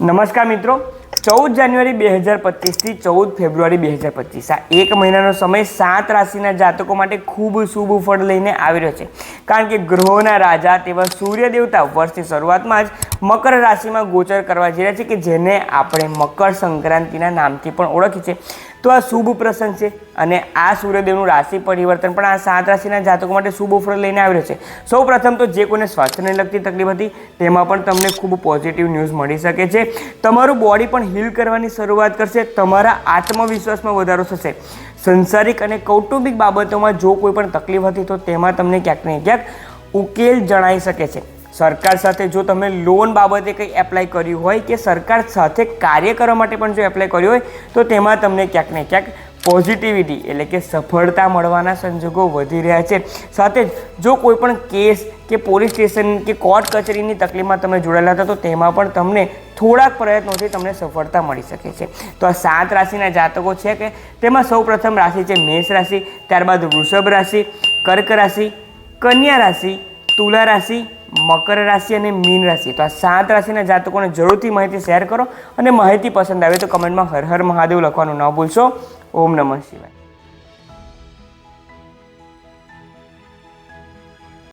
નમસ્કાર મિત્રો, ચૌદ જાન્યુઆરી બે હજાર પચીસથી ચૌદ ફેબ્રુઆરી બે હજાર પચીસ. આ એક મહિનાનો સમય સાત રાશિના જાતકો માટે ખૂબ શુભ ફળ લઈને આવી રહ્યો છે. કારણ કે ગ્રહોના રાજા તેવા સૂર્ય દેવતા વર્ષની શરૂઆતમાં જ મકર રાશિમાં ગોચર કરવા જઈ રહ્યા છે કે જેને આપણે મકર સંક્રાંતિના નામથી પણ ઓળખીએ છીએ. તો આ શુભ પ્રસંગ છે અને આ સૂર્યદેવનું રાશિ પરિવર્તન પણ આ સાત રાશિના જાતકો માટે શુભ ફળ લઈને આવી રહ્યો છે. સૌ પ્રથમ તો જે કોઈને સ્વાસ્થ્યને લગતી તકલીફ હતી, તેમાં પણ તમને ખૂબ પોઝિટિવ ન્યૂઝ મળી શકે છે. તમારું બોડી પણ હીલ કરવાની શરૂઆત કરશે, તમારા આત્મવિશ્વાસમાં વધારો થશે. સંસારિક અને કૌટુંબિક બાબતોમાં જો કોઈ પણ તકલીફ હતી તો તેમાં તમને ક્યાંક ને ક્યાંક ઉકેલ જણાઈ શકે છે. સરકાર સાથે જો તમે લોન બાબતે કંઈ એપ્લાય કર્યું હોય કે સરકાર સાથે કાર્ય કરવા માટે પણ જો એપ્લાય કર્યું હોય, તો તેમાં તમને ક્યાંક ને ક્યાંક પોઝિટિવિટી એટલે કે સફળતા મળવાના સંજોગો વધી રહ્યા છે. સાથે જ જો કોઈ પણ કેસ કે પોલીસ સ્ટેશન કે કોર્ટ કચેરીની તકલીફમાં તમે જોડાયેલા હતા, તો તેમાં પણ તમને થોડાક પ્રયત્નોથી તમને સફળતા મળી શકે છે. તો આ સાત રાશિના જાતકો છે કે તેમાં સૌ પ્રથમ રાશિ છે મેષ રાશિ, ત્યારબાદ વૃષભ રાશિ, કર્ક રાશિ, કન્યા રાશિ, તુલા રાશિ મકર રાશિ અને મીન રાશિ. તો આ સાત રાશિના જાતકોને જરૂરથી માહિતી શેર કરો અને માહિતી પસંદ આવે તો કમેન્ટમાં હર હર મહાદેવ લખવાનું ન ભૂલશો. ઓમ નમઃ શિવાય.